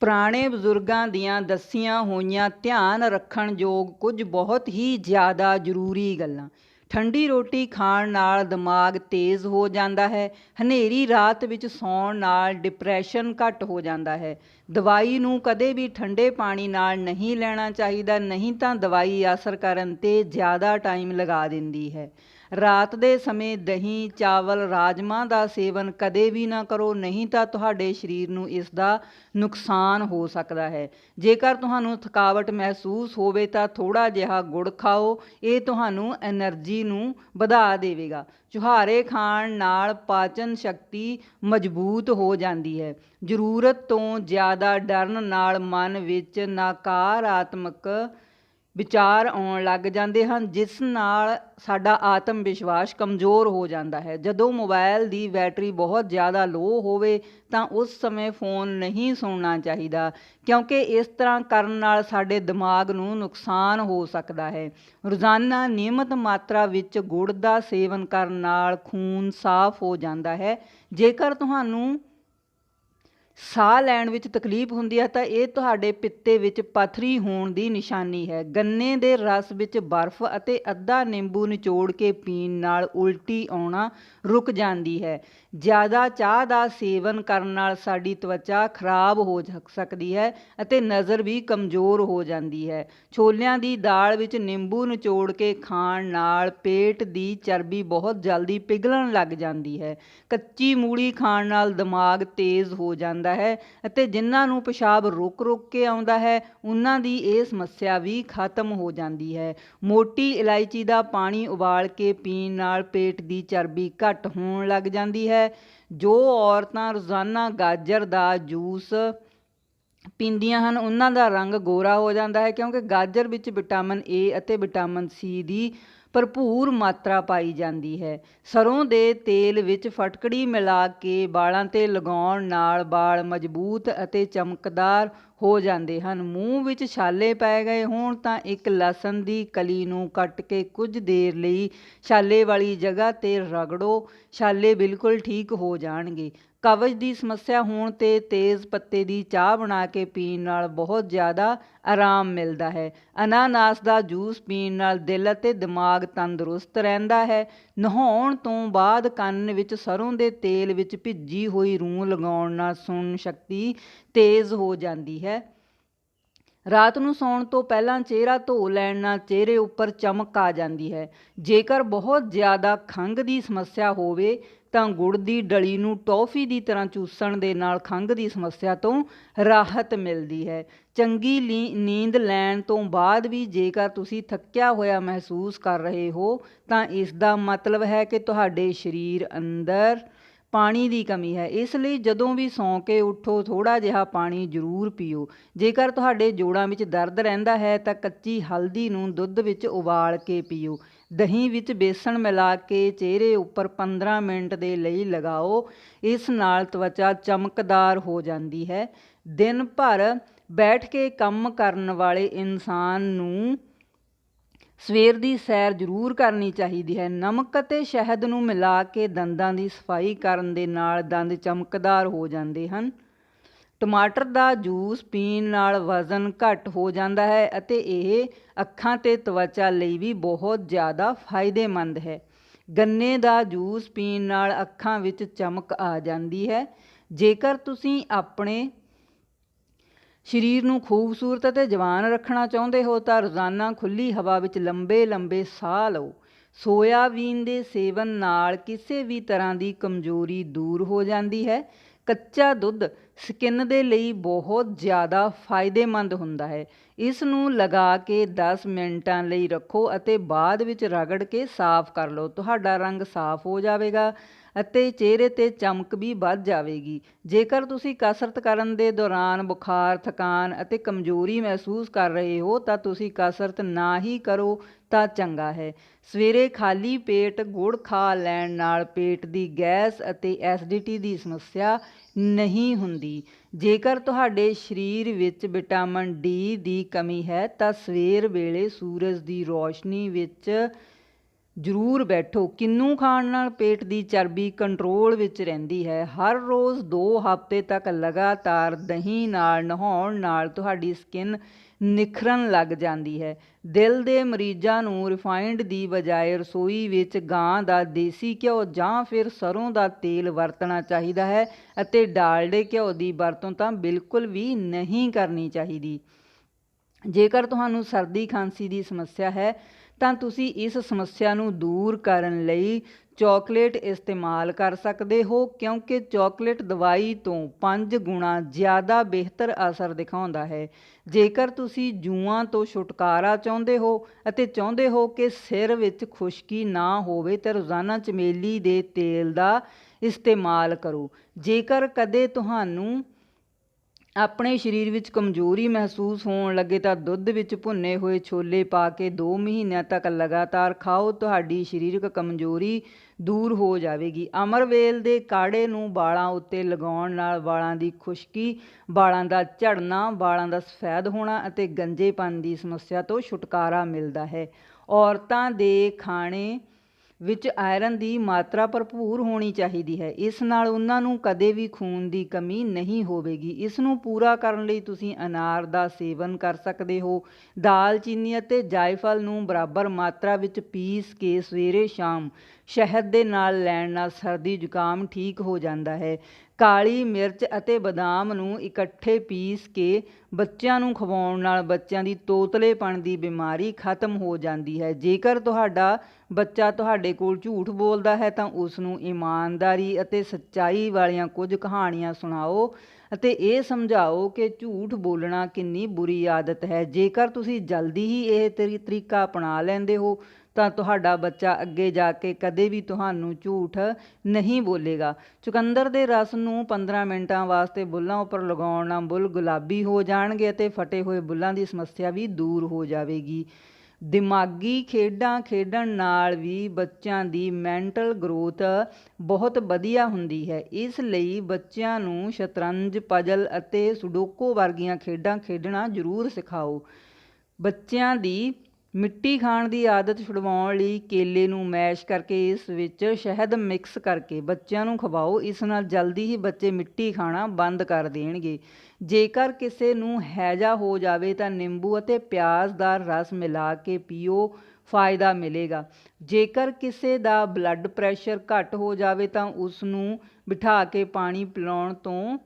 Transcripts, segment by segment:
ਪੁਰਾਣੇ ਬਜ਼ੁਰਗਾਂ ਦੀਆਂ ਦੱਸੀਆਂ ਹੋਈਆਂ ਧਿਆਨ ਰੱਖਣ ਯੋਗ ਕੁਝ ਬਹੁਤ ਹੀ ਜ਼ਿਆਦਾ ਜ਼ਰੂਰੀ ਗੱਲਾਂ। ਠੰਡੀ ਰੋਟੀ ਖਾਣ ਨਾਲ ਦਿਮਾਗ ਤੇਜ਼ ਹੋ ਜਾਂਦਾ ਹੈ, ਹਨੇਰੀ ਰਾਤ ਵਿੱਚ ਸੌਣ ਨਾਲ ਡਿਪਰੈਸ਼ਨ ਘੱਟ ਹੋ ਜਾਂਦਾ ਹੈ। ਦਵਾਈ ਨੂੰ ਕਦੇ ਵੀ ਠੰਡੇ ਪਾਣੀ ਨਾਲ ਨਹੀਂ ਲੈਣਾ ਚਾਹੀਦਾ, ਨਹੀਂ ਤਾਂ ਦਵਾਈ ਅਸਰ ਕਰਨ 'ਤੇ ਜ਼ਿਆਦਾ ਟਾਈਮ ਲਗਾ ਦਿੰਦੀ ਹੈ। ਰਾਤ ਦੇ ਸਮੇਂ ਦਹੀਂ, ਚਾਵਲ ਰਾਜਮਾ ਦਾ ਸੇਵਨ ਕਦੇ ਵੀ ਨਾ ਕਰੋ, ਨਹੀਂ ਤਾਂ ਤੁਹਾਡੇ ਸਰੀਰ ਨੂੰ ਇਸ ਦਾ ਨੁਕਸਾਨ ਹੋ ਸਕਦਾ ਹੈ। ਜੇਕਰ ਤੁਹਾਨੂੰ ਥਕਾਵਟ ਮਹਿਸੂਸ ਹੋਵੇ ਤਾਂ ਥੋੜਾ ਜਿਹਾ ਗੁੜ ਖਾਓ, ਇਹ ਤੁਹਾਨੂੰ એનર્ਜੀ ਨੂੰ ਵਧਾ ਦੇਵੇਗਾ। ਚੁਹਾਰੇ ਖਾਣ ਨਾਲ ਪਾਚਨ ਸ਼ਕਤੀ ਮਜ਼ਬੂਤ ਹੋ ਜਾਂਦੀ ਹੈ। ਜ਼ਰੂਰਤ ਤੋਂ ਜ਼ਿਆਦਾ ਡਰਨ ਨਾਲ ਮਨ ਵਿੱਚ ਨਕਾਰਾਤਮਕ ਵਿਚਾਰ ਆਉਣ ਲੱਗ ਜਾਂਦੇ ਹਨ, ਜਿਸ ਨਾਲ ਸਾਡਾ ਆਤਮ ਵਿਸ਼ਵਾਸ ਕਮਜ਼ੋਰ ਹੋ ਜਾਂਦਾ ਹੈ। ਜਦੋਂ ਮੋਬਾਈਲ ਦੀ ਬੈਟਰੀ ਬਹੁਤ ਜ਼ਿਆਦਾ ਲੋ ਹੋਵੇ, ਤਾਂ ਉਸ ਸਮੇਂ ਫੋਨ ਨਹੀਂ ਸੁਣਨਾ ਚਾਹੀਦਾ, ਕਿਉਂਕਿ ਇਸ ਤਰ੍ਹਾਂ ਕਰਨ ਨਾਲ ਸਾਡੇ ਦਿਮਾਗ ਨੂੰ ਨੁਕਸਾਨ ਹੋ ਸਕਦਾ ਹੈ। ਰੋਜ਼ਾਨਾ ਨਿਯਮਤ ਮਾਤਰਾ ਵਿੱਚ ਗੁੜ ਦਾ ਸੇਵਨ ਕਰਨ ਨਾਲ ਖੂਨ ਸਾਫ਼ ਹੋ ਜਾਂਦਾ ਹੈ। ਜੇਕਰ ਤੁਹਾਨੂੰ ਸਾਹ ਲੈਣ ਵਿੱਚ ਤਕਲੀਫ ਹੁੰਦੀ ਹੈ ਤਾਂ ਇਹ ਤੁਹਾਡੇ ਪਿੱਤੇ ਵਿੱਚ ਪਥਰੀ ਹੋਣ ਦੀ ਨਿਸ਼ਾਨੀ ਹੈ। ਗੰਨੇ ਦੇ ਰਸ ਵਿੱਚ ਬਰਫ਼ ਅਤੇ ਅੱਧਾ ਨਿੰਬੂ ਨਿਚੋੜ ਕੇ ਪੀਣ ਨਾਲ ਉਲਟੀ ਆਉਣਾ ਰੁਕ ਜਾਂਦੀ ਹੈ। ਜ਼ਿਆਦਾ ਚਾਹ ਦਾ ਸੇਵਨ ਕਰਨ ਨਾਲ ਸਾਡੀ ਤਵਚਾ ਖਰਾਬ ਹੋ ਸਕਦੀ ਹੈ ਅਤੇ ਨਜ਼ਰ ਵੀ ਕਮਜ਼ੋਰ ਹੋ ਜਾਂਦੀ ਹੈ। ਛੋਲਿਆਂ ਦੀ ਦਾਲ ਵਿੱਚ ਨਿੰਬੂ ਨਿਚੋੜ ਕੇ ਖਾਣ ਨਾਲ ਪੇਟ ਦੀ ਚਰਬੀ ਬਹੁਤ ਜਲਦੀ ਪਿਘਲਣ ਲੱਗ ਜਾਂਦੀ ਹੈ। ਕੱਚੀ ਮੂਲੀ ਖਾਣ ਨਾਲ ਦਿਮਾਗ ਤੇਜ਼ ਹੋ ਜਾਂਦਾ ਹੈ ਅਤੇ ਜਿਨ੍ਹਾਂ ਨੂੰ ਪਿਸ਼ਾਬ ਰੁਕ ਰੁਕ ਕੇ ਆਉਂਦਾ ਹੈ, ਉਹਨਾਂ ਦੀ ਇਹ ਸਮੱਸਿਆ ਵੀ ਖਤਮ ਹੋ ਜਾਂਦੀ ਹੈ। ਮੋਟੀ ਇਲਾਇਚੀ ਦਾ ਪਾਣੀ ਉਬਾਲ ਕੇ ਪੀਣ ਨਾਲ ਪੇਟ ਦੀ ਚਰਬੀ ਘੱਟ ਹੋਣ ਲੱਗ ਜਾਂਦੀ ਹੈ। ਜੋ ਔਰਤਾਂ ਰੋਜ਼ਾਨਾ ਗਾਜਰ ਦਾ ਜੂਸ ਪੀਂਦੀਆਂ ਹਨ, ਉਹਨਾਂ ਦਾ ਰੰਗ ਗੋਰਾ ਹੋ ਜਾਂਦਾ ਹੈ ਕਿਉਂਕਿ ਗਾਜਰ ਵਿੱਚ ਵਿਟਾਮਿਨ ਏ ਅਤੇ ਵਿਟਾਮਿਨ ਸੀ ਦੀ ਭਰਪੂਰ ਮਾਤਰਾ ਪਾਈ ਜਾਂਦੀ ਹੈ। ਸਰੋਂ ਦੇ ਤੇਲ ਵਿੱਚ ਫਟਕੜੀ ਮਿਲਾ ਕੇ ਵਾਲਾਂ 'ਤੇ ਲਗਾਉਣ ਨਾਲ ਵਾਲ ਮਜ਼ਬੂਤ ਅਤੇ ਚਮਕਦਾਰ ਹੋ ਜਾਂਦੇ ਹਨ। ਮੂੰਹ ਵਿੱਚ ਛਾਲੇ ਪੈ ਗਏ ਹੋਣ ਤਾਂ ਇੱਕ ਲਸਣ ਦੀ ਕਲੀ ਨੂੰ ਕੱਟ ਕੇ ਕੁਝ ਦੇਰ ਲਈ ਛਾਲੇ ਵਾਲੀ ਜਗ੍ਹਾ 'ਤੇ ਰਗੜੋ। ਛਾਲੇ ਬਿਲਕੁਲ ਠੀਕ ਹੋ ਜਾਣਗੇ। ਕਬਜ਼ ਦੀ ਸਮੱਸਿਆ ਹੋਣ 'ਤੇ ਤੇਜ਼ ਪੱਤੇ ਦੀ ਚਾਹ ਬਣਾ ਕੇ ਪੀਣ ਨਾਲ ਬਹੁਤ ਜ਼ਿਆਦਾ ਆਰਾਮ ਮਿਲਦਾ ਹੈ। ਅਨਾਨਾਸ ਦਾ ਜੂਸ ਪੀਣ ਨਾਲ ਦਿਲ ਅਤੇ ਦਿਮਾਗ ਤੰਦਰੁਸਤ ਰਹਿੰਦਾ ਹੈ। ਨਹਾਉਣ ਤੋਂ ਬਾਅਦ ਕੰਨ ਵਿੱਚ ਸਰੋਂ ਦੇ ਤੇਲ ਵਿੱਚ ਭਿੱਜੀ ਹੋਈ ਰੂੰ ਲਗਾਉਣ ਨਾਲ ਸੁਣਨ ਸ਼ਕਤੀ ਤੇਜ਼ ਹੋ ਜਾਂਦੀ ਹੈ। ਰਾਤ ਨੂੰ ਸੌਣ ਤੋਂ ਪਹਿਲਾਂ ਚਿਹਰਾ ਧੋ ਲੈਣ ਨਾਲ ਚਿਹਰੇ ਉੱਪਰ ਚਮਕ ਆ ਜਾਂਦੀ ਹੈ। ਜੇਕਰ ਬਹੁਤ ਜ਼ਿਆਦਾ ਖੰਘ ਦੀ ਸਮੱਸਿਆ ਹੋਵੇ ਤਾਂ ਗੁੜ ਦੀ ਡਲੀ ਨੂੰ ਟੌਫੀ ਦੀ ਤਰ੍ਹਾਂ ਚੂਸਣ ਦੇ ਨਾਲ ਖੰਘ ਦੀ ਸਮੱਸਿਆ ਤੋਂ ਰਾਹਤ ਮਿਲਦੀ ਹੈ। ਚੰਗੀ ਨੀਂਦ ਲੈਣ ਤੋਂ ਬਾਅਦ ਵੀ ਜੇਕਰ ਤੁਸੀਂ ਥੱਕਿਆ ਹੋਇਆ ਮਹਿਸੂਸ ਕਰ ਰਹੇ ਹੋ, ਤਾਂ ਇਸ ਦਾ ਮਤਲਬ ਹੈ ਕਿ ਤੁਹਾਡੇ ਸਰੀਰ ਅੰਦਰ ਪਾਣੀ ਦੀ ਕਮੀ ਹੈ। ਇਸ ਲਈ ਜਦੋਂ ਵੀ ਸੌਂ ਕੇ ਉੱਠੋ ਥੋੜਾ ਜਿਹਾ ਪਾਣੀ ਜ਼ਰੂਰ ਪੀਓ। ਜੇਕਰ ਤੁਹਾਡੇ ਜੋੜਾਂ ਵਿੱਚ ਦਰਦ ਰਹਿੰਦਾ ਹੈ, ਤਾਂ ਕੱਚੀ ਹਲਦੀ ਨੂੰ ਦੁੱਧ ਵਿੱਚ ਉਬਾਲ ਕੇ ਪੀਓ। ਦਹੀਂ ਵਿੱਚ ਬੇਸਣ ਮਿਲਾ ਕੇ ਚਿਹਰੇ ਉੱਪਰ 15 ਮਿੰਟ ਦੇ ਲਈ ਲਗਾਓ। ਇਸ ਨਾਲ ਤਵਚਾ ਚਮਕਦਾਰ ਹੋ ਜਾਂਦੀ ਹੈ। ਦਿਨ ਭਰ ਬੈਠ ਕੇ ਕੰਮ ਕਰਨ ਵਾਲੇ ਇਨਸਾਨ ਨੂੰ ਸਵੇਰ ਦੀ ਸੈਰ ਜ਼ਰੂਰ ਕਰਨੀ ਚਾਹੀਦੀ ਹੈ। ਨਮਕ ਅਤੇ ਸ਼ਹਿਦ ਨੂੰ ਮਿਲਾ ਕੇ ਦੰਦਾਂ ਦੀ ਸਫ਼ਾਈ ਕਰਨ ਦੇ ਨਾਲ ਦੰਦ ਚਮਕਦਾਰ ਹੋ ਜਾਂਦੇ ਹਨ। ਟਮਾਟਰ ਦਾ ਜੂਸ ਪੀਣ ਨਾਲ ਵਜ਼ਨ ਘੱਟ ਹੋ ਜਾਂਦਾ ਹੈ ਅਤੇ ਇਹ ਅੱਖਾਂ ਤੇ ਤਵਚਾ ਲਈ ਵੀ ਬਹੁਤ ਜ਼ਿਆਦਾ ਫਾਇਦੇਮੰਦ ਹੈ। ਗੰਨੇ ਦਾ ਜੂਸ ਪੀਣ ਨਾਲ ਅੱਖਾਂ ਵਿੱਚ ਚਮਕ ਆ ਜਾਂਦੀ ਹੈ। ਜੇਕਰ ਤੁਸੀਂ ਆਪਣੇ ਸਰੀਰ ਨੂੰ ਖੂਬਸੂਰਤ ਅਤੇ ਜਵਾਨ ਰੱਖਣਾ ਚਾਹੁੰਦੇ ਹੋ ਤਾਂ ਰੋਜ਼ਾਨਾ ਖੁੱਲੀ ਹਵਾ ਵਿੱਚ ਲੰਬੇ ਲੰਬੇ ਸਾਹ ਲਓ। ਸੋਇਆਬੀਨ ਦੇ ਸੇਵਨ ਨਾਲ ਕਿਸੇ ਵੀ ਤਰ੍ਹਾਂ ਦੀ ਕਮਜ਼ੋਰੀ ਦੂਰ ਹੋ ਜਾਂਦੀ ਹੈ। ਕੱਚਾ ਦੁੱਧ ਸਕਿਨ ਦੇ ਲਈ ਬਹੁਤ ਜ਼ਿਆਦਾ ਫਾਇਦੇਮੰਦ ਹੁੰਦਾ ਹੈ। ਇਸ ਨੂੰ ਲਗਾ ਕੇ 10 ਮਿੰਟਾਂ ਲਈ ਰੱਖੋ ਅਤੇ ਬਾਅਦ ਵਿੱਚ ਰਗੜ ਕੇ ਸਾਫ਼ ਕਰ ਲਓ। ਤੁਹਾਡਾ ਰੰਗ ਸਾਫ਼ ਹੋ ਜਾਵੇਗਾ ਅਤੇ ਚਿਹਰੇ 'ਤੇ ਚਮਕ ਵੀ ਵੱਧ ਜਾਵੇਗੀ। ਜੇਕਰ ਤੁਸੀਂ ਕਸਰਤ ਕਰਨ ਦੇ ਦੌਰਾਨ ਬੁਖਾਰ, ਥਕਾਨ ਅਤੇ ਕਮਜ਼ੋਰੀ ਮਹਿਸੂਸ ਕਰ ਰਹੇ ਹੋ, ਤਾਂ ਤੁਸੀਂ ਕਸਰਤ ਨਾ ਹੀ ਕਰੋ, ਤਾਂ ਚੰਗਾ ਹੈ। ਸਵੇਰੇ ਖਾਲੀ ਪੇਟ ਗੁੜ ਖਾ ਲੈਣ ਨਾਲ ਪੇਟ ਦੀ ਗੈਸ ਅਤੇ ਐਸਿਡਿਟੀ ਦੀ ਸਮੱਸਿਆ ਨਹੀਂ ਹੁੰਦੀ। ਜੇਕਰ ਤੁਹਾਡੇ ਸਰੀਰ ਵਿੱਚ ਵਿਟਾਮਿਨ ਡੀ ਦੀ ਕਮੀ ਹੈ, ਤਾਂ ਸਵੇਰ ਵੇਲੇ ਸੂਰਜ ਦੀ ਰੋਸ਼ਨੀ ਵਿੱਚ ਜ਼ਰੂਰ ਬੈਠੋ। ਕਿੰਨੂ ਖਾਣ ਨਾਲ ਪੇਟ ਦੀ ਚਰਬੀ ਕੰਟਰੋਲ ਵਿੱਚ ਰਹਿੰਦੀ ਹੈ। ਹਰ ਰੋਜ਼ 2 ਹਫ਼ਤੇ ਤੱਕ ਲਗਾਤਾਰ ਦਹੀਂ ਨਾਲ ਨਹਾਉਣ ਨਾਲ ਤੁਹਾਡੀ ਸਕਿਨ ਨਿਖਰਨ ਲੱਗ ਜਾਂਦੀ ਹੈ। ਦਿਲ ਦੇ ਮਰੀਜ਼ਾਂ ਨੂੰ ਰਿਫਾਈਨਡ ਦੀ ਬਜਾਏ ਰਸੋਈ ਵਿੱਚ ਗਾਂ ਦਾ ਦੇਸੀ ਘਿਓ ਜਾਂ ਫਿਰ ਸਰੋਂ ਦਾ ਤੇਲ ਵਰਤਣਾ ਚਾਹੀਦਾ ਹੈ ਅਤੇ ਡਾਲਡੇ ਘਿਓ ਦੀ ਵਰਤੋਂ ਤਾਂ ਬਿਲਕੁਲ ਵੀ ਨਹੀਂ ਕਰਨੀ ਚਾਹੀਦੀ। ਜੇਕਰ ਤੁਹਾਨੂੰ ਸਰਦੀ ਖਾਂਸੀ ਦੀ ਸਮੱਸਿਆ ਹੈ ਤਾਂ ਤੁਸੀਂ ਇਸ ਸਮੱਸਿਆ ਨੂੰ ਦੂਰ ਕਰਨ ਲਈ ਚਾਕਲੇਟ ਇਸਤੇਮਾਲ ਕਰ ਸਕਦੇ ਹੋ, ਕਿਉਂਕਿ ਚਾਕਲੇਟ ਦਵਾਈ ਤੋਂ 5 ਗੁਣਾ ਜ਼ਿਆਦਾ ਬਿਹਤਰ ਅਸਰ ਦਿਖਾਉਂਦਾ ਹੈ। ਜੇਕਰ ਤੁਸੀਂ ਜੂਆਂ ਤੋਂ ਛੁਟਕਾਰਾ ਚਾਹੁੰਦੇ ਹੋ ਅਤੇ ਚਾਹੁੰਦੇ ਹੋ ਕਿ ਸਿਰ ਵਿੱਚ ਖੁਸ਼ਕੀ ਨਾ ਹੋਵੇ ਤਾਂ ਰੋਜ਼ਾਨਾ ਚਮੇਲੀ ਦੇ ਤੇਲ ਦਾ ਇਸਤੇਮਾਲ ਕਰੋ। ਜੇਕਰ ਕਦੇ ਤੁਹਾਨੂੰ ਆਪਣੇ ਸਰੀਰ ਵਿੱਚ ਕਮਜ਼ੋਰੀ ਮਹਿਸੂਸ ਹੋਣ ਲੱਗੇ ਤਾਂ ਦੁੱਧ ਵਿੱਚ ਭੁੰਨੇ ਹੋਏ ਛੋਲੇ ਪਾ ਕੇ 2 ਮਹੀਨਿਆਂ ਤੱਕ ਲਗਾਤਾਰ ਖਾਓ, ਤੁਹਾਡੀ ਸਰੀਰਕ ਕਮਜ਼ੋਰੀ ਦੂਰ ਹੋ ਜਾਵੇਗੀ। ਅਮਰਵੇਲ ਦੇ ਕਾੜੇ ਨੂੰ ਵਾਲਾਂ ਉੱਤੇ ਲਗਾਉਣ ਨਾਲ ਵਾਲਾਂ ਦੀ ਖੁਸ਼ਕੀ, ਵਾਲਾਂ ਦਾ ਝੜਨਾ, ਵਾਲਾਂ ਦਾ ਸਫੈਦ ਹੋਣਾ ਅਤੇ ਗੰਜੇਪਨ ਦੀ ਸਮੱਸਿਆ ਤੋਂ ਛੁਟਕਾਰਾ ਮਿਲਦਾ ਹੈ। ਔਰਤਾਂ ਦੇ ਖਾਣੇ ਵਿੱਚ ਆਇਰਨ ਦੀ ਮਾਤਰਾ ਭਰਪੂਰ ਹੋਣੀ ਚਾਹੀਦੀ ਹੈ। ਇਸ ਨਾਲ ਉਹਨਾਂ ਨੂੰ ਕਦੇ ਵੀ ਖੂਨ ਦੀ ਕਮੀ ਨਹੀਂ ਹੋਵੇਗੀ। ਇਸ ਨੂੰ ਪੂਰਾ ਕਰਨ ਲਈ ਤੁਸੀਂ ਅਨਾਰ ਦਾ ਸੇਵਨ ਕਰ ਸਕਦੇ ਹੋ। ਦਾਲਚੀਨੀ ਅਤੇ ਜਾਇਫਲ ਨੂੰ ਬਰਾਬਰ ਮਾਤਰਾ ਵਿੱਚ ਪੀਸ ਕੇ ਸਵੇਰੇ ਸ਼ਾਮ ਸ਼ਹਿਦ ਦੇ ਨਾਲ ਲੈਣ ਨਾਲ ਸਰਦੀ ਜ਼ੁਕਾਮ ਠੀਕ ਹੋ ਜਾਂਦਾ ਹੈ। ਕਾਲੀ ਮਿਰਚ ਅਤੇ ਬਦਾਮ ਨੂੰ ਇਕੱਠੇ ਪੀਸ ਕੇ ਬੱਚਿਆਂ ਨੂੰ ਖਵਾਉਣ ਨਾਲ ਬੱਚਿਆਂ ਦੀ ਤੋਤਲੇਪਣ ਦੀ ਬਿਮਾਰੀ ਖਤਮ ਹੋ ਜਾਂਦੀ ਹੈ। ਜੇਕਰ ਤੁਹਾਡਾ ਬੱਚਾ ਤੁਹਾਡੇ ਕੋਲ ਝੂਠ ਬੋਲਦਾ ਹੈ, ਤਾਂ ਉਸ ਨੂੰ ਇਮਾਨਦਾਰੀ ਅਤੇ ਸੱਚਾਈ ਵਾਲੀਆਂ ਕੁਝ ਕਹਾਣੀਆਂ ਸੁਣਾਓ ਅਤੇ ਇਹ ਸਮਝਾਓ ਕਿ ਝੂਠ ਬੋਲਣਾ ਕਿੰਨੀ ਬੁਰੀ ਆਦਤ ਹੈ। ਜੇਕਰ ਤੁਸੀਂ ਜਲਦੀ ਹੀ ਇਹ ਤਰੀ ਤਰੀਕਾ ਅਪਣਾ ਲੈਂਦੇ ਹੋ ਤਾਂ ਤੁਹਾਡਾ ਬੱਚਾ ਅੱਗੇ ਜਾ ਕੇ ਕਦੇ ਵੀ ਤੁਹਾਨੂੰ ਝੂਠ ਨਹੀਂ ਬੋਲੇਗਾ। ਚੁਕੰਦਰ ਦੇ ਰਸ ਨੂੰ 15 ਮਿੰਟਾਂ ਵਾਸਤੇ ਬੁੱਲਾਂ ਉੱਪਰ ਲਗਾਉਣ ਨਾਲ ਬੁੱਲ ਗੁਲਾਬੀ ਹੋ ਜਾਣਗੇ ਅਤੇ ਫਟੇ ਹੋਏ ਬੁੱਲਾਂ ਦੀ ਸਮੱਸਿਆ ਵੀ ਦੂਰ ਹੋ ਜਾਵੇਗੀ। ਦਿਮਾਗੀ ਖੇਡਾਂ ਖੇਡਣ ਨਾਲ ਵੀ ਬੱਚਿਆਂ ਦੀ ਮੈਂਟਲ ਗਰੋਥ ਬਹੁਤ ਵਧੀਆ ਹੁੰਦੀ ਹੈ। ਇਸ ਲਈ ਬੱਚਿਆਂ ਨੂੰ ਸ਼ਤਰੰਜ, ਪਜ਼ਲ ਅਤੇ ਸੁਡੋਕੋ ਵਰਗੀਆਂ ਖੇਡਾਂ ਖੇਡਣਾ ਜ਼ਰੂਰ ਸਿਖਾਓ। ਬੱਚਿਆਂ ਦੀ ਮਿੱਟੀ ਖਾਣ ਦੀ ਆਦਤ ਛੁਡਵਾਉਣ ਲਈ ਕੇਲੇ ਨੂੰ ਮੈਸ਼ ਕਰਕੇ ਇਸ ਵਿੱਚ ਸ਼ਹਿਦ ਮਿਕਸ ਕਰਕੇ ਬੱਚਿਆਂ ਨੂੰ ਖਵਾਓ। ਇਸ ਨਾਲ ਜਲਦੀ ਹੀ ਬੱਚੇ ਮਿੱਟੀ ਖਾਣਾ ਬੰਦ ਕਰ ਦੇਣਗੇ। ਜੇਕਰ ਕਿਸੇ ਨੂੰ ਹੈਜਾ ਹੋ ਜਾਵੇ ਤਾਂ ਨਿੰਬੂ ਅਤੇ ਪਿਆਜ਼ ਦਾ ਰਸ ਮਿਲਾ ਕੇ ਪੀਓ, ਫਾਇਦਾ ਮਿਲੇਗਾ। ਜੇਕਰ ਕਿਸੇ ਦਾ ਬਲੱਡ ਪ੍ਰੈਸ਼ਰ ਘੱਟ ਹੋ ਜਾਵੇ ਤਾਂ ਉਸ ਨੂੰ ਬਿਠਾ ਕੇ ਪਾਣੀ ਪਿਲਾਉਣ ਤੋਂ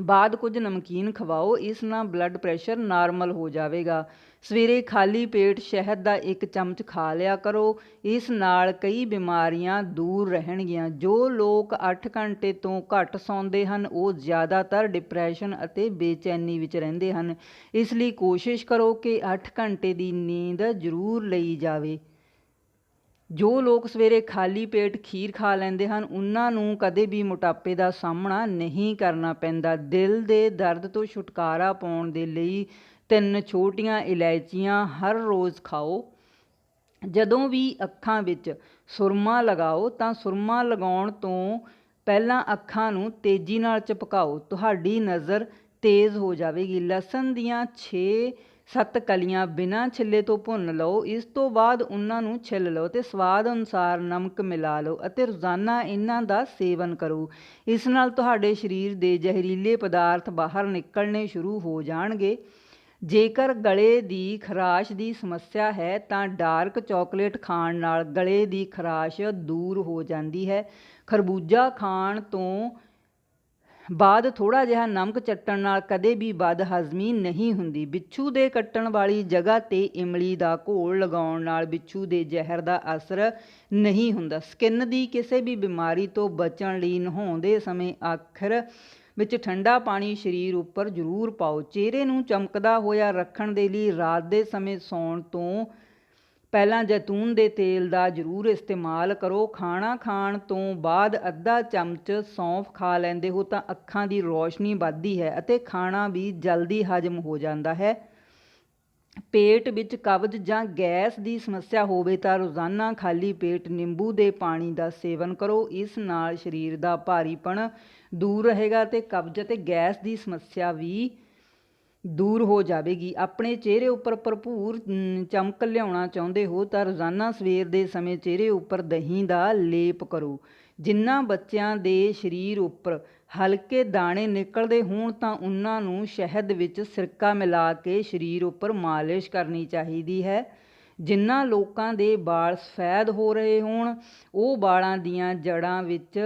ਬਾਅਦ ਕੁਝ ਨਮਕੀਨ ਖਵਾਓ, ਇਸ ਨਾਲ ਬਲੱਡ ਪ੍ਰੈਸ਼ਰ ਨਾਰਮਲ ਹੋ ਜਾਵੇਗਾ। ਸਵੇਰੇ ਖਾਲੀ ਪੇਟ ਸ਼ਹਿਦ ਦਾ ਇੱਕ ਚਮਚ ਖਾ ਲਿਆ ਕਰੋ। ਇਸ ਨਾਲ ਕਈ ਬਿਮਾਰੀਆਂ ਦੂਰ ਰਹਿਣਗੀਆਂ। ਜੋ ਲੋਕ 8 ਘੰਟੇ ਤੋਂ ਘੱਟ ਸੌਂਦੇ ਹਨ, ਉਹ ਜ਼ਿਆਦਾਤਰ ਡਿਪਰੈਸ਼ਨ ਅਤੇ ਬੇਚੈਨੀ ਵਿੱਚ ਰਹਿੰਦੇ ਹਨ। ਇਸ ਲਈ ਕੋਸ਼ਿਸ਼ ਕਰੋ ਕਿ 8 ਘੰਟੇ ਦੀ ਨੀਂਦ ਜ਼ਰੂਰ ਲਈ ਜਾਵੇ। ਜੋ ਲੋਕ ਸਵੇਰੇ ਖਾਲੀ ਪੇਟ ਖੀਰ ਖਾ ਲੈਂਦੇ ਹਨ, ਉਹਨਾਂ ਨੂੰ ਕਦੇ ਵੀ ਮੋਟਾਪੇ ਦਾ ਸਾਹਮਣਾ ਨਹੀਂ ਕਰਨਾ ਪੈਂਦਾ। ਦਿਲ ਦੇ ਦਰਦ ਤੋਂ ਛੁਟਕਾਰਾ ਪਾਉਣ ਦੇ ਲਈ ਤਿੰਨ ਛੋਟੀਆਂ ਇਲਾਇਚੀਆਂ ਹਰ ਰੋਜ਼ ਖਾਓ। ਜਦੋਂ ਵੀ ਅੱਖਾਂ ਵਿੱਚ ਸੁਰਮਾ ਲਗਾਓ, ਤਾਂ ਸੁਰਮਾ ਲਗਾਉਣ ਤੋਂ ਪਹਿਲਾਂ ਅੱਖਾਂ ਨੂੰ ਤੇਜ਼ੀ ਨਾਲ ਝਪਕਾਓ ਤੁਹਾਡੀ ਨਜ਼ਰ ਤੇਜ਼ ਹੋ ਜਾਵੇਗੀ। ਲਸਣ ਦੀਆਂ 6 ਸੱਤ ਕਲੀਆਂ ਬਿਨਾਂ ਛਿੱਲੇ ਤੋਂ ਭੁੰਨ ਲਓ। ਇਸ ਤੋਂ ਬਾਅਦ ਉਹਨਾਂ ਨੂੰ ਛਿੱਲ ਲਓ ਤੇ ਸਵਾਦ ਅਨੁਸਾਰ ਨਮਕ ਮਿਲਾ ਲਓ ਅਤੇ ਰੋਜ਼ਾਨਾ ਇਹਨਾਂ ਦਾ ਸੇਵਨ ਕਰੋ। ਇਸ ਨਾਲ ਤੁਹਾਡੇ ਸਰੀਰ ਦੇ ਜ਼ਹਿਰੀਲੇ ਪਦਾਰਥ ਬਾਹਰ ਨਿਕਲਣੇ ਸ਼ੁਰੂ ਹੋ ਜਾਣਗੇ। ਜੇਕਰ ਗਲੇ ਦੀ ਖਰਾਸ਼ ਦੀ ਸਮੱਸਿਆ ਹੈ ਤਾਂ ਡਾਰਕ ਚਾਕਲੇਟ ਖਾਣ ਨਾਲ ਗਲੇ ਦੀ ਖਰਾਸ਼ ਦੂਰ ਹੋ ਜਾਂਦੀ ਹੈ। ਖਰਬੂਜਾ ਖਾਣ ਤੋਂ ਬਾਅਦ ਥੋੜਾ ਜਿਹਾ ਨਮਕ ਚੱਟਣ ਨਾਲ ਕਦੇ ਵੀ ਬਦ ਹਜ਼ਮੀ ਨਹੀਂ ਹੁੰਦੀ। ਬਿੱਛੂ ਦੇ ਕੱਟਣ ਵਾਲੀ ਜਗ੍ਹਾ ਤੇ ਇਮਲੀ ਦਾ ਘੋਲ ਲਗਾਉਣ ਨਾਲ ਬਿੱਛੂ ਦੇ ਜ਼ਹਿਰ ਦਾ ਅਸਰ ਨਹੀਂ ਹੁੰਦਾ। ਸਕਿਨ ਦੀ ਕਿਸੇ ਵੀ ਬਿਮਾਰੀ ਤੋਂ ਬਚਣ ਲਈ ਨਹਾਉਂਦੇ ਸਮੇਂ ਆਖਰ ਵਿੱਚ ਠੰਡਾ ਪਾਣੀ ਸਰੀਰ ਉੱਪਰ ਜ਼ਰੂਰ ਪਾਓ। ਚਿਹਰੇ ਨੂੰ ਚਮਕਦਾ ਹੋਇਆ ਰੱਖਣ ਦੇ ਲਈ ਰਾਤ ਦੇ ਸਮੇਂ ਸੌਣ ਤੋਂ ਪਹਿਲਾਂ ਜੈਤੂਨ ਦੇ ਤੇਲ ਦਾ ਜ਼ਰੂਰ ਇਸਤੇਮਾਲ ਕਰੋ। ਖਾਣਾ ਖਾਣ ਤੋਂ ਬਾਅਦ ਅੱਧਾ ਚਮਚ ਸੌਂਫ ਖਾ ਲੈਂਦੇ ਹੋ ਤਾਂ ਅੱਖਾਂ ਦੀ ਰੌਸ਼ਨੀ ਵੱਧਦੀ ਹੈ ਅਤੇ ਖਾਣਾ ਵੀ ਜਲਦੀ ਹਜਮ ਹੋ ਜਾਂਦਾ ਹੈ। ਪੇਟ ਵਿੱਚ ਕਬਜ਼ ਜਾਂ ਗੈਸ ਦੀ ਸਮੱਸਿਆ ਹੋਵੇ ਤਾਂ ਰੋਜ਼ਾਨਾ ਖਾਲੀ ਪੇਟ ਨਿੰਬੂ ਦੇ ਪਾਣੀ ਦਾ ਸੇਵਨ ਕਰੋ। ਇਸ ਨਾਲ ਸਰੀਰ ਦਾ ਭਾਰੀਪਣ ਦੂਰ ਰਹੇਗਾ ਤੇ ਕਬਜ਼ ਅਤੇ ਗੈਸ ਦੀ ਸਮੱਸਿਆ ਵੀ ਦੂਰ ਹੋ ਜਾਵੇਗੀ। ਆਪਣੇ ਚਿਹਰੇ ਉੱਪਰ ਭਰਪੂਰ ਚਮਕ ਲਿਆਉਣਾ ਚਾਹੁੰਦੇ ਹੋ ਤਾਂ ਰੋਜ਼ਾਨਾ ਸਵੇਰ ਦੇ ਸਮੇਂ ਚਿਹਰੇ ਉੱਪਰ ਦਹੀਂ ਦਾ ਲੇਪ ਕਰੋ। ਜਿਨ੍ਹਾਂ ਬੱਚਿਆਂ ਦੇ ਸਰੀਰ ਉੱਪਰ ਹਲਕੇ ਦਾਣੇ ਨਿਕਲਦੇ ਹੋਣ ਤਾਂ ਉਹਨਾਂ ਨੂੰ ਸ਼ਹਿਦ ਵਿੱਚ ਸਿਰਕਾ ਮਿਲਾ ਕੇ ਸਰੀਰ ਉੱਪਰ ਮਾਲਿਸ਼ ਕਰਨੀ ਚਾਹੀਦੀ ਹੈ। ਜਿਨ੍ਹਾਂ ਲੋਕਾਂ ਦੇ ਵਾਲ ਸਫੈਦ ਹੋ ਰਹੇ ਹੋਣ, ਉਹ ਵਾਲਾਂ ਦੀਆਂ ਜੜ੍ਹਾਂ ਵਿੱਚ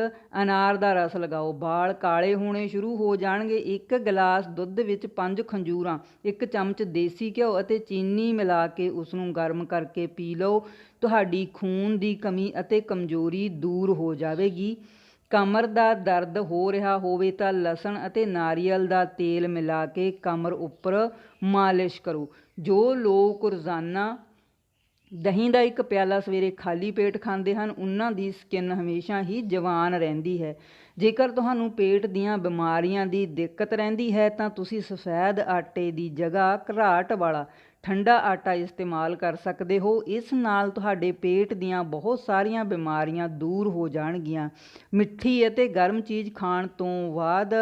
ਅਨਾਰ ਦਾ ਰਸ ਲਗਾਓ। ਵਾਲ ਕਾਲੇ ਹੋਣੇ ਸ਼ੁਰੂ ਹੋ ਜਾਣਗੇ। ਇੱਕ ਗਲਾਸ ਦੁੱਧ ਵਿੱਚ ਪੰਜ ਖੰਜੂਰਾਂ, ਇੱਕ ਚਮਚ ਦੇਸੀ ਘਿਓ ਅਤੇ ਚੀਨੀ ਮਿਲਾ ਕੇ ਉਸ ਨੂੰ ਗਰਮ ਕਰਕੇ ਪੀ ਲਓ। ਤੁਹਾਡੀ ਖੂਨ ਦੀ ਕਮੀ ਅਤੇ ਕਮਜ਼ੋਰੀ ਦੂਰ ਹੋ ਜਾਵੇਗੀ। ਕਮਰ ਦਾ ਦਰਦ ਹੋ ਰਿਹਾ ਹੋਵੇ ਤਾਂ ਲਸਣ ਅਤੇ ਨਾਰੀਅਲ ਦਾ ਤੇਲ ਮਿਲਾ ਕੇ ਕਮਰ ਉੱਪਰ ਮਾਲਿਸ਼ ਕਰੋ। ਜੋ ਲੋਕ ਰੋਜ਼ਾਨਾ ਦਹੀਂ ਦਾ ਇੱਕ ਪਿਆਲਾ ਸਵੇਰੇ ਖਾਲੀ ਪੇਟ ਖਾਂਦੇ ਹਨ, ਉਹਨਾਂ ਦੀ ਸਕਿਨ ਹਮੇਸ਼ਾ ਹੀ ਜਵਾਨ ਰਹਿੰਦੀ ਹੈ। ਜੇਕਰ ਤੁਹਾਨੂੰ ਪੇਟ ਦੀਆਂ ਬਿਮਾਰੀਆਂ ਦੀ ਦਿੱਕਤ ਰਹਿੰਦੀ ਹੈ, ਤਾਂ ਤੁਸੀਂ ਸਫੈਦ ਆਟੇ ਦੀ ਜਗ੍ਹਾ ਘਰਾਟ ਵਾਲਾ ਠੰਡਾ ਆਟਾ ਇਸਤੇਮਾਲ ਕਰ ਸਕਦੇ ਹੋ। ਇਸ ਨਾਲ ਤੁਹਾਡੇ ਪੇਟ ਦੀਆਂ ਬਹੁਤ ਸਾਰੀਆਂ ਬਿਮਾਰੀਆਂ ਦੂਰ ਹੋ ਜਾਣਗੀਆਂ। ਮਿੱਠੀ ਅਤੇ ਗਰਮ ਚੀਜ਼ ਖਾਣ ਤੋਂ ਬਾਅਦ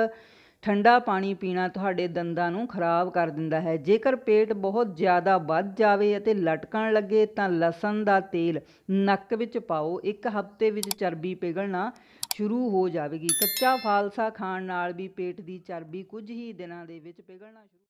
ਠੰਡਾ ਪਾਣੀ ਪੀਣਾ ਤੁਹਾਡੇ ਦੰਦਾਂ ਨੂੰ ਖਰਾਬ ਕਰ ਦਿੰਦਾ ਹੈ। ਜੇਕਰ ਪੇਟ ਬਹੁਤ ਜ਼ਿਆਦਾ ਵੱਧ ਜਾਵੇ ਅਤੇ ਲਟਕਣ ਲੱਗੇ ਤਾਂ ਲਸਣ ਦਾ ਤੇਲ ਨੱਕ ਵਿੱਚ ਪਾਓ। ਇੱਕ ਹਫ਼ਤੇ ਵਿੱਚ ਚਰਬੀ ਪਿਘਲਣਾ ਸ਼ੁਰੂ ਹੋ ਜਾਵੇਗੀ। ਕੱਚਾ ਫਾਲਸਾ ਖਾਣ ਨਾਲ ਵੀ ਪੇਟ ਦੀ ਚਰਬੀ ਕੁਝ ਹੀ ਦਿਨਾਂ ਦੇ ਵਿੱਚ ਪਿਘਲਣਾ ਸ਼ੁਰੂ